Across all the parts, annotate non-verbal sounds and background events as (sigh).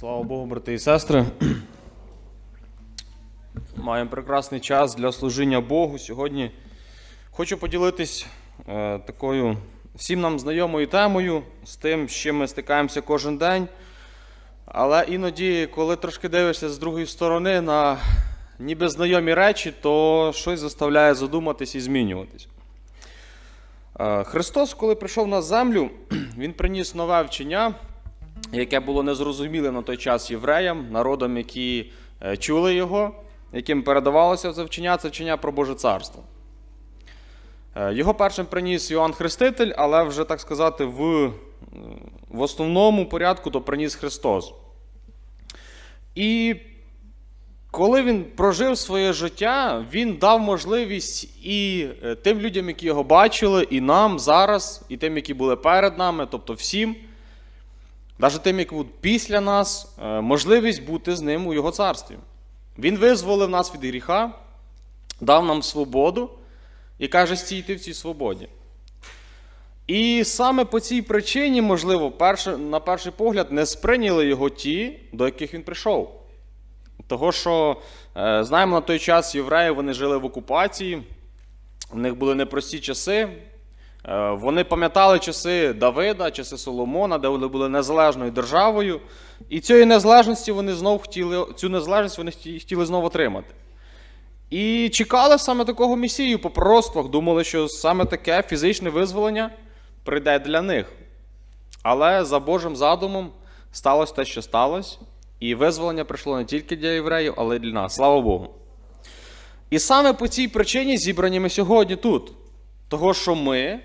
Слава Богу, брати і сестри. (clears throat) Маємо прекрасний час для служіння Богу. Сьогодні хочу поділитись е, такою всім нам знайомою темою, з тим, з чим ми стикаємося кожен день. Але іноді, коли трошки дивишся з другої сторони на ніби знайомі речі, то щось заставляє задуматись і змінюватись. Е, Христос, коли прийшов на землю, (clears throat) Він приніс нове вчення, яке було незрозуміле на той час євреям, народам, які е, чули його, яким передавалося це вчення, це вчення про Боже царство. Е, Його першим приніс Йоанн Хреститель, але вже, так сказати, в, е, в основному порядку то приніс Христос. І коли він прожив своє життя, він дав можливість і тим людям, які його бачили, і нам зараз, і тим, які були перед нами, тобто всім, навіть тим, будуть після нас, е, можливість бути з ним у його царстві. Він визволив нас від гріха, дав нам свободу і каже, стійте в цій свободі. І саме по цій причині, можливо, перше, на перший погляд, не сприйняли його ті, до яких він прийшов. Того, що е, знаємо, на той час євреї вони жили в окупації, в них були непрості часи. Е, вони пам'ятали часи Давида, часи Соломона, де вони були незалежною державою. І цієї незалежності вони знов хотіли, цю незалежність вони хотіли знову отримати. І чекали саме такого месію по пророцтвах, думали, що саме таке фізичне визволення прийде для них. Але за Божим задумом сталося те, що сталося, і визволення прийшло не тільки для євреїв, але й для нас. Слава Богу. І саме по цій причині зібрані ми сьогодні тут. Того, що ми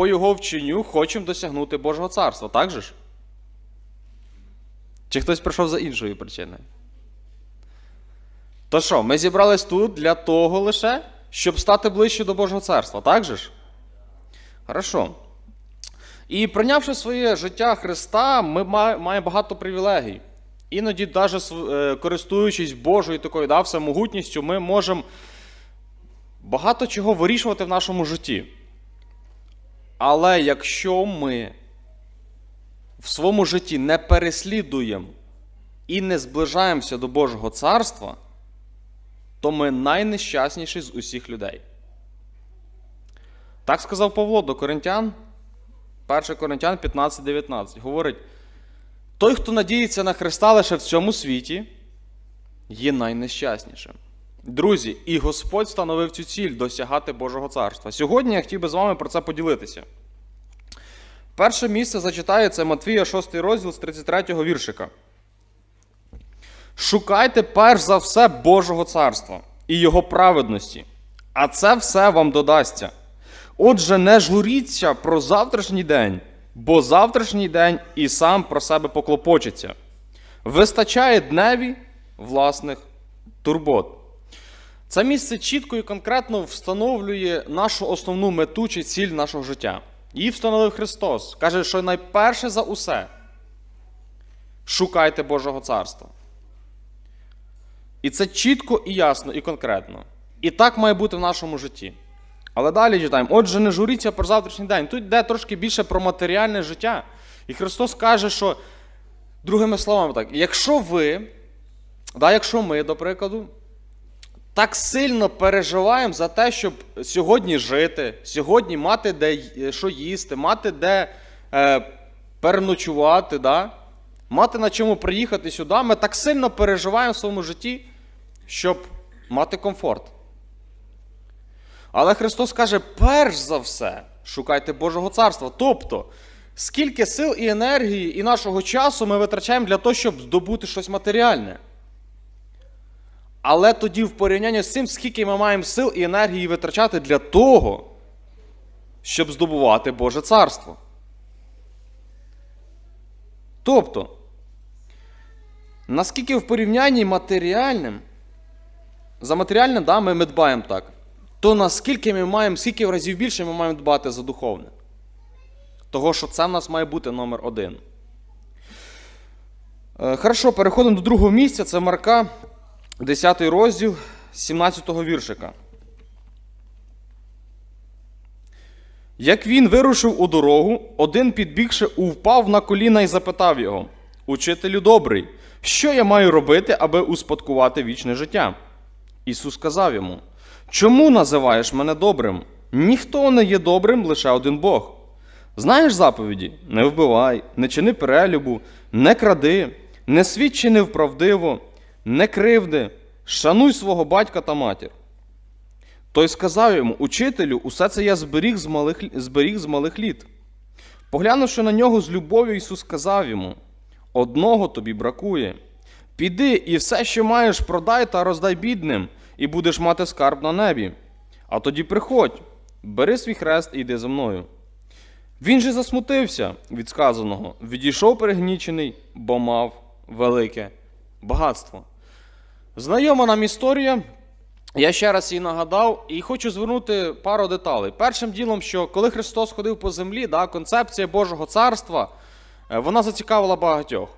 по його вченню хочемо досягнути Божого царства, так же ж? Чи хтось прийшов за іншою причиною? То що, ми зібрались тут для того лише, щоб стати ближче до Божого царства, так же ж? Хорошо. І прийнявши своє життя Христа, ми маємо багато привілегій. Іноді, навіть користуючись Божою такою да, всемогутністю, ми можемо багато чого вирішувати в нашому житті. Але якщо ми в своєму житті не переслідуємо і не зближаємося до Божого царства, то ми найнещасніші з усіх людей. Так сказав Павло до Коринтян, 1 Коринтян 15-19. Говорить: той, хто надіється на Христа лише в цьому світі, є найнещаснішим. Друзі, і Господь встановив цю ціль досягати Божого царства. Сьогодні я хотів би з вами про це поділитися. Перше місце зачитає це Матвія 6 розділ з 33 віршика. Шукайте перш за все Божого царства і Його праведності, а це все вам додасться. Отже, не журіться про завтрашній день, бо завтрашній день і сам про себе поклопочеться. Вистачає дневі власних турбот. Це місце чітко і конкретно встановлює нашу основну мету чи ціль нашого життя. Її встановив Христос. Каже, що найперше за усе шукайте Божого царства. І це чітко і ясно, і конкретно. І так має бути в нашому житті. Але далі читаємо: отже, не журіться про завтрашній день. Тут йде трошки більше про матеріальне життя. І Христос каже, що, другими словами, так, якщо ви, да, якщо ми, до прикладу, так сильно переживаємо за те, щоб сьогодні жити, сьогодні мати де що їсти, мати де е, переночувати, да? мати на чому приїхати сюди, ми так сильно переживаємо в своєму житті, щоб мати комфорт. Але Христос каже: перш за все, шукайте Божого царства. Тобто, скільки сил і енергії і нашого часу ми витрачаємо для того, щоб здобути щось матеріальне. Але тоді, в порівнянні з цим, скільки ми маємо сил і енергії витрачати для того, щоб здобувати Боже царство. Тобто, наскільки в порівнянні матеріальним, за матеріальним, да, ми, ми дбаємо так, то наскільки ми маємо, скільки разів більше ми маємо дбати за духовне. Того, що це в нас має бути номер один. Е, Хорошо, переходимо до другого місця. Це Марка, 10 розділ, 17 віршика. Як він вирушив у дорогу, один підбігши, упав на коліна і запитав його: Учителю добрий, що я маю робити, аби успадкувати вічне життя? Ісус сказав йому: Чому називаєш мене добрим? Ніхто не є добрим, лише один Бог. Знаєш заповіді: не вбивай, не чини перелюбу, не кради, не свідчи невправдиво, не кривди, шануй свого батька та матір. Той сказав йому: Учителю, усе це я зберіг з малих, зберіг з малих літ. Поглянувши на нього з любов'ю, Ісус сказав йому: Одного тобі бракує. Піди і все, що маєш, продай та роздай бідним, і будеш мати скарб на небі. А тоді приходь, бери свій хрест і йди за мною. Він же засмутився від сказаного, відійшов перегнічений, бо мав велике багатство. Знайома нам історія. Я ще раз її нагадав і хочу звернути пару деталей. Першим ділом, що коли Христос ходив по землі, да, концепція Божого царства е, вона зацікавила багатьох.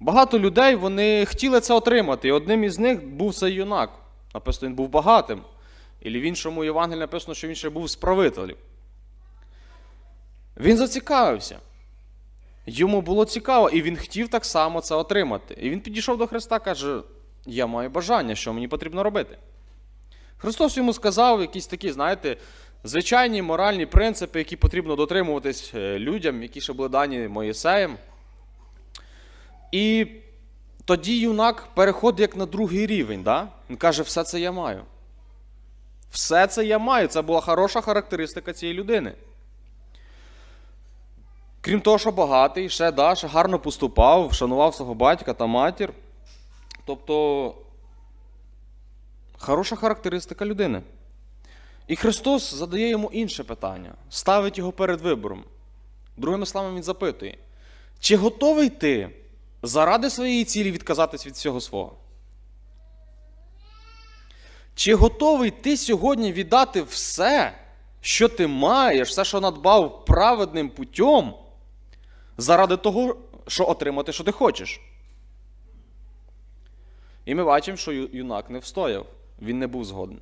Багато людей вони хотіли це отримати, і одним із них був цей юнак. Написано, він був багатим. І в іншому Євангелії написано, що він ще був справителем. Він зацікавився. Йому було цікаво, і він хотів так само це отримати. І він підійшов до Христа каже: Я маю бажання, що мені потрібно робити. Христос йому сказав якісь такі, знаєте, звичайні моральні принципи, які потрібно дотримуватись е, людям, які ще були дані Моїсеєм. І тоді юнак переходить як на другий рівень. Да? Він каже, все це я маю. Все це я маю. Це була хороша характеристика цієї людини. Крім того, що багатий, ще, да, ще гарно поступав, шанував свого батька та матір. Тобто, хороша характеристика людини. І Христос задає йому інше питання, ставить його перед вибором. Другими словами, Він запитує: чи готовий ти заради своєї цілі відказатись від всього свого? Чи готовий ти сьогодні віддати все, що ти маєш, все, що надбав праведним путем, заради того, що отримати, що ти хочеш? І ми бачимо, що юнак не встояв, він не був згоден.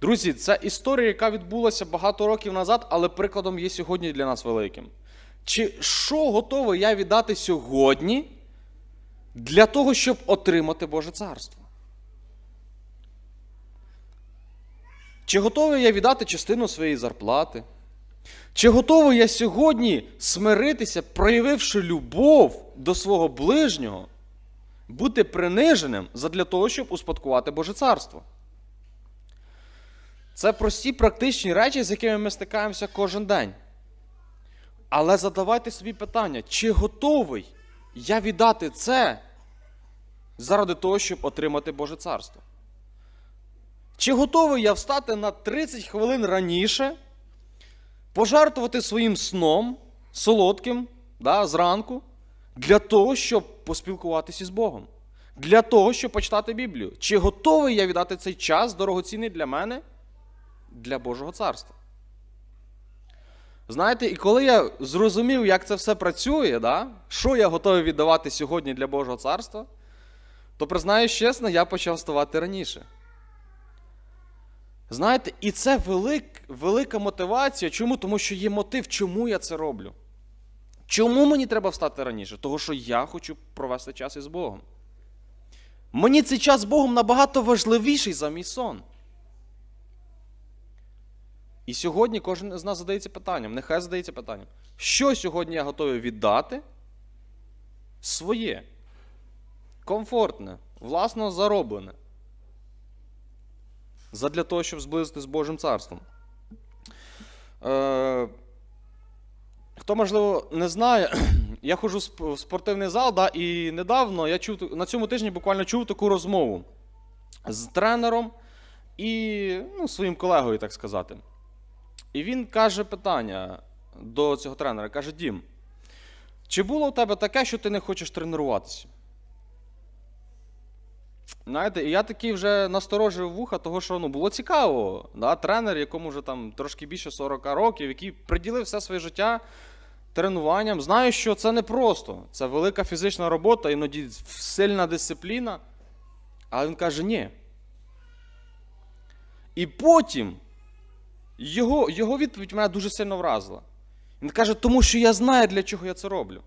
Друзі, це історія, яка відбулася багато років назад, але прикладом є сьогодні для нас великим. Чи що готовий я віддати сьогодні для того, щоб отримати Боже царство? Чи готовий я віддати частину своєї зарплати? Чи готовий я сьогодні смиритися, проявивши любов до свого ближнього, бути приниженим задля того, щоб успадкувати Боже царство? Це прості практичні речі, з якими ми стикаємося кожен день. Але задавайте собі питання, чи готовий я віддати це заради того, щоб отримати Боже царство? Чи готовий я встати на 30 хвилин раніше, пожертвувати своїм сном солодким да, зранку, для того, щоб поспілкуватися з Богом? Для того, щоб почитати Біблію? Чи готовий я віддати цей час дорогоцінний для мене, для Божого царства? Знаєте, і коли я зрозумів, як це все працює, да, що я готовий віддавати сьогодні для Божого царства, то признаюсь чесно, я почав вставати раніше. Знаєте, і це велик, велика мотивація. Чому? Тому що є мотив, чому я це роблю. Чому мені треба встати раніше? Тому що я хочу провести час із Богом. Мені цей час з Богом набагато важливіший за мій сон. І сьогодні кожен з нас задається питанням, нехай задається питанням, що сьогодні я готовий віддати своє, комфортне, власно зароблене, задля того, щоб зблизити з Божим царством. Е, Хто, можливо, не знає, (clears throat) я ходжу в спортивний зал, да, і недавно я чув на цьому тижні буквально чув таку розмову з тренером і ну, своїм колегою, так сказати. І він каже питання до цього тренера: каже: Дім, чи було у тебе таке, що ти не хочеш тренуватися? Знаєте, і я такий вже насторожив вуха, того що ну, було цікаво. Да? Тренер, якому вже там трошки більше 40 років, який приділив все своє життя тренуванням. Знаю, що це не просто. Це велика фізична робота, іноді сильна дисципліна. Але він каже, ні. І потім його, його відповідь мене дуже сильно вразила. Він каже, тому що я знаю, для чого я це роблю.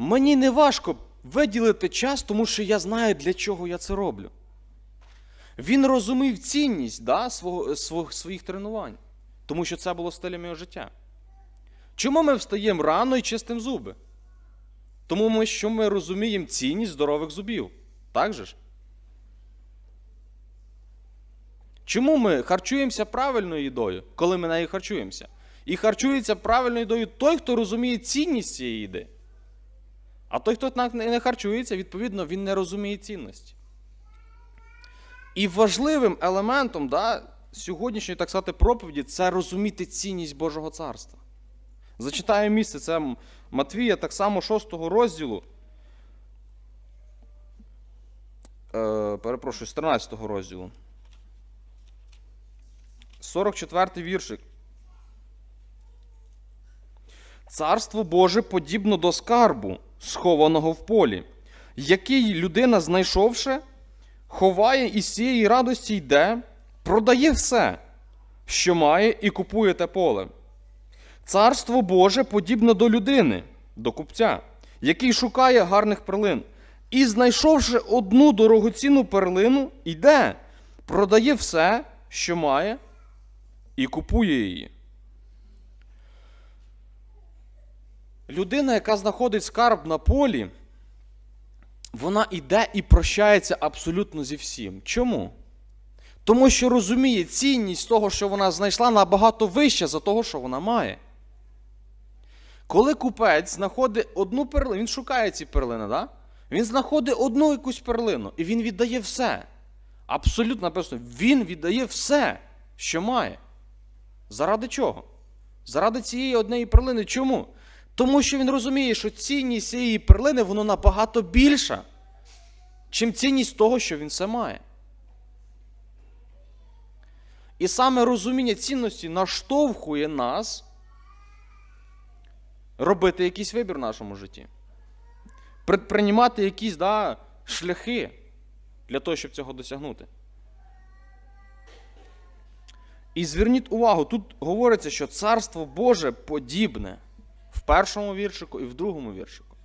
мені не важко виділити час, тому що я знаю, для чого я це роблю. Він розумів цінність да, свого, своїх тренувань, тому що це було стилем його життя. Чому ми встаємо рано і чистимо зуби? Тому ми, що ми розуміємо цінність здорових зубів. Так же ж? Чому ми харчуємося правильною їдою, коли ми нею харчуємося? І харчується правильною їдою той, хто розуміє цінність цієї їди. А той, хто не харчується, відповідно, він не розуміє цінності. І важливим елементом да, сьогоднішньої, так сказати, проповіді це розуміти цінність Божого царства. Зачитаю місце, це Матвія, так само 6 розділу. Е, перепрошую, з 13 розділу. 44 віршик. Царство Боже подібно до скарбу, схованого в полі, який людина, знайшовши, ховає і з цієї радості йде, продає все, що має, і купує те поле. Царство Боже подібно до людини, до купця, який шукає гарних перлин, і, знайшовши одну дорогоцінну перлину, йде, продає все, що має, і купує її. Людина, яка знаходить скарб на полі, вона йде і прощається абсолютно зі всім. Чому? Тому що розуміє цінність того, що вона знайшла, набагато вища за того, що вона має. Коли купець знаходить одну перлину, він шукає ці перлини, да? він знаходить одну якусь перлину і він віддає все. Абсолютно написано, він віддає все, що має. Заради чого? Заради цієї однієї перлини. Чому? Тому що він розуміє, що цінність цієї перлини воно набагато більша, чим цінність того, що він все має. І саме розуміння цінності наштовхує нас робити якийсь вибір в нашому житті. Предприймати якісь да, шляхи для того, щоб цього досягнути. І зверніть увагу, тут говориться, що Царство Боже подібне в першому віршику і в другому віршику.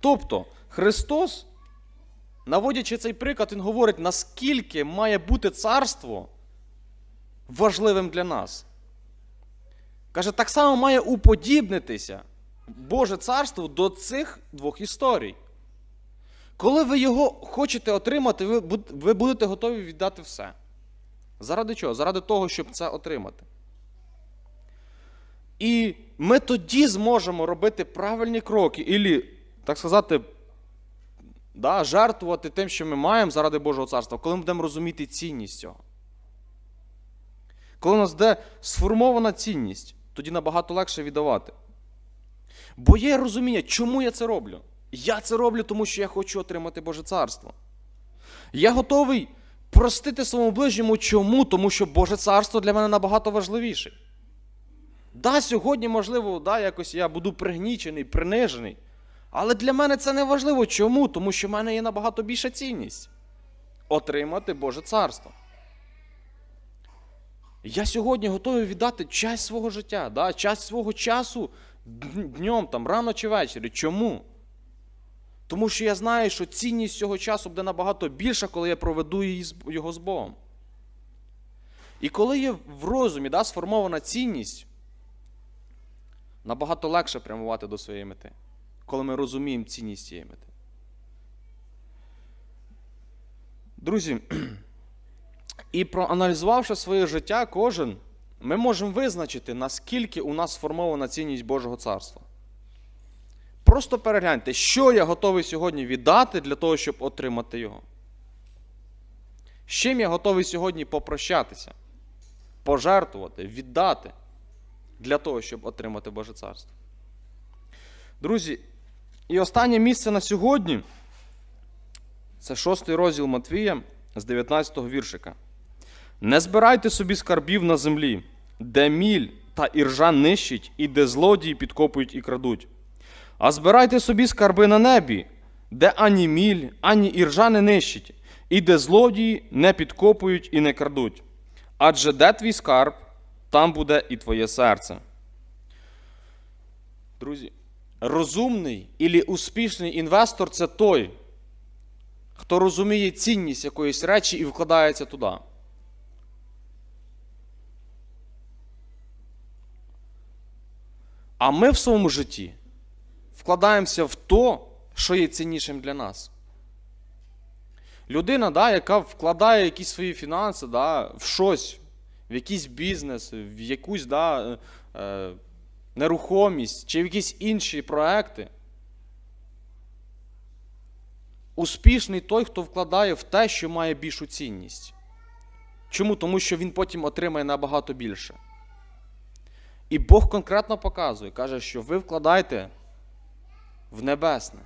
Тобто, Христос, наводячи цей приклад, Він говорить, наскільки має бути царство важливим для нас. Каже, так само має уподібнитися Боже царство до цих двох історій. Коли ви його хочете отримати, ви будете готові віддати все. Заради чого? Заради того, щоб це отримати. І ми тоді зможемо робити правильні кроки, і, так сказати, да, жертвувати тим, що ми маємо заради Божого царства, коли ми будемо розуміти цінність цього. Коли у нас де сформована цінність, тоді набагато легше віддавати. Бо є розуміння, чому я це роблю. Я це роблю, тому що я хочу отримати Боже царство. Я готовий простити своєму ближньому чому? Тому що Боже царство для мене набагато важливіше. Да, сьогодні, можливо, да, якось я буду пригнічений, принижений. Але для мене це не важливо. Чому? Тому що в мене є набагато більша цінність отримати Боже царство. Я сьогодні готовий віддати часть свого життя, да, часть свого часу днем, там, рано чи ввечері. Чому? Тому що я знаю, що цінність цього часу буде набагато більша, коли я проведу його з Богом. І коли є в розумі да, сформована цінність, набагато легше прямувати до своєї мети, коли ми розуміємо цінність цієї мети. Друзі, і проаналізувавши своє життя, кожен, ми можемо визначити, наскільки у нас сформована цінність Божого царства. Просто перегляньте, що я готовий сьогодні віддати для того, щоб отримати його. З чим я готовий сьогодні попрощатися, пожертвувати, віддати для того, щоб отримати Боже царство. Друзі, і останнє місце на сьогодні це шостий розділ Матвія з 19 го віршика. Не збирайте собі скарбів на землі, де міль та іржа нищить, і де злодії підкопують і крадуть. А збирайте собі скарби на небі, де ані міль, ані іржа не нищить, і де злодії не підкопують і не крадуть. Адже де твій скарб, там буде і твоє серце. Друзі, розумний і успішний інвестор це той, хто розуміє цінність якоїсь речі і вкладається туди. А ми в своєму житті вкладаємося в то, що є ціннішим для нас. Людина, да, яка вкладає якісь свої фінанси да, в щось, в якийсь бізнес, в якусь да, е, е, нерухомість чи в якісь інші проекти. Успішний той, хто вкладає в те, що має більшу цінність. Чому? Тому що він потім отримає набагато більше. І Бог конкретно показує, каже, що ви вкладаєте в небесне.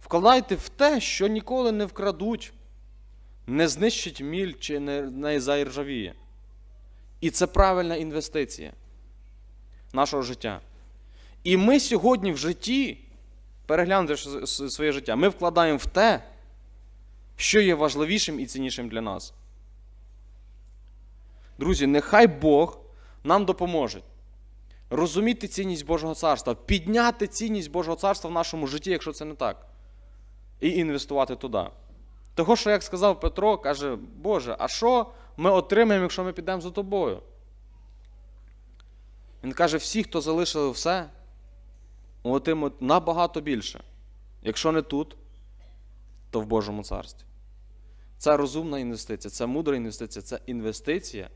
Вкладайте в те, що ніколи не вкрадуть, не знищить міль чи не, не заіржавіє. І це правильна інвестиція нашого життя. І ми сьогодні в житті, с- своє життя, ми вкладаємо в те, що є важливішим і ціннішим для нас. Друзі, нехай Бог нам допоможе розуміти цінність Божого царства, підняти цінність Божого царства в нашому житті, якщо це не так, і інвестувати туди. Того, що, як сказав Петро, каже, Боже, а що ми отримаємо, якщо ми підемо за тобою? Він каже, всі, хто залишили все, отримують набагато більше. Якщо не тут, то в Божому царстві. Це розумна інвестиція, це мудра інвестиція, це інвестиція,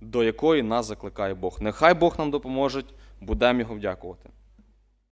до якої нас закликає Бог. Нехай Бог нам допоможе, будемо його вдякувати.